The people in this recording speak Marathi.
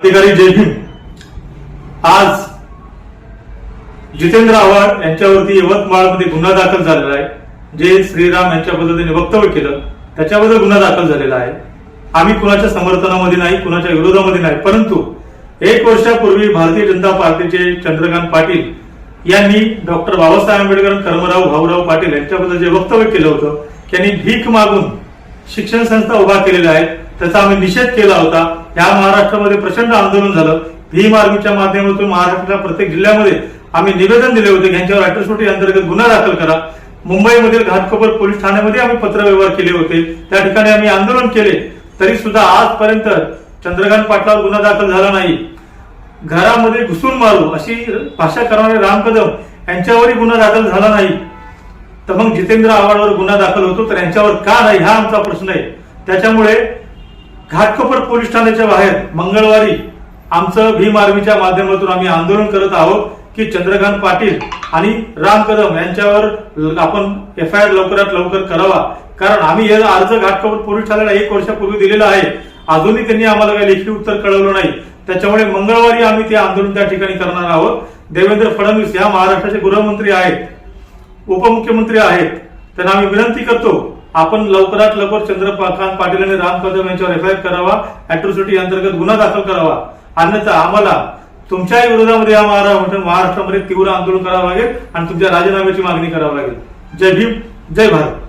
अधिकारी जय भीम आज जितेंद्र आव्हाड यांच्यावरती यवतमाळमध्ये गुन्हा दाखल झालेला आहे. जे श्रीराम यांच्या पद्धतीने वक्तव्य केलं त्याच्याबद्दल गुन्हा दाखल झालेला आहे. आम्ही कुणाच्या समर्थनामध्ये नाही कुणाच्या विरोधामध्ये नाही परंतु एक वर्षापूर्वी भारतीय जनता पार्टीचे चंद्रकांत पाटील यांनी डॉक्टर बाबासाहेब आंबेडकर कर्मराव भाऊराव पाटील यांच्याबद्दल जे वक्तव्य केलं होतं त्यांनी भीक मागून शिक्षण संस्था उभा केलेल्या आहेत. त्याचा आम्ही निषेध केला होता. या महाराष्ट्रामध्ये प्रचंड आंदोलन झालं. भीम आर्मीच्या माध्यमातून महाराष्ट्राच्या प्रत्येक जिल्ह्यामध्ये आम्ही निवेदन दिले होते. यांच्यावर अॅट्रॉसिटी अंतर्गत गुन्हा दाखल करा. मुंबईमधील घाटकोपर पोलीस ठाण्यामध्ये आम्ही पत्रव्यवहार केले होते. त्या ठिकाणी आम्ही आंदोलन केले. तरी सुद्धा आजपर्यंत चंद्रकांत पाटलावर गुन्हा दाखल झाला नाही. घरामध्ये घुसून मारू अशी भाषा करणारे राम कदम यांच्यावरही गुन्हा दाखल झाला नाही. तर मग जितेंद्र आव्हाडवर गुन्हा दाखल होतो तर यांच्यावर का नाही? हा आमचा प्रश्न आहे. त्याच्यामुळे घाटकोपर पोलीस ठाण्याच्या बाहेर मंगळवारी आमचं भीम आर्मीच्या माध्यमातून आम्ही आंदोलन करत आहोत की चंद्रकांत पाटील आणि राम कदम यांच्यावर ल- आपण एफ आय आर लवकरात लवकर करावा. कारण आम्ही हे अर्ज घाटकोपर पोलीस ठाण्याला एक वर्षापूर्वी दिलेला आहे. अजूनही त्यांनी आम्हाला काही लेखी उत्तर कळवलं नाही. त्याच्यामुळे मंगळवारी आम्ही ते आंदोलन त्या ठिकाणी करणार आहोत. देवेंद्र फडणवीस या महाराष्ट्राचे गृहमंत्री आहेत उपमुख्यमंत्री आहेत. त्यांना आम्ही विनंती करतो आपण लवकरात लवकर चंद्रकांत पाटील आणि राम कदम यांच्यावर एफ आय आर करावा अॅट्रॉसिटी अंतर्गत गुन्हा दाखल करावा. अन्यथा आम्हाला तुमच्याही विरोधामध्ये या महाराष्ट्र महाराष्ट्रामध्ये तीव्र आंदोलन करावं लागेल आणि तुमच्या राजीनाम्याची मागणी करावी लागेल. जय भीम जय भारत.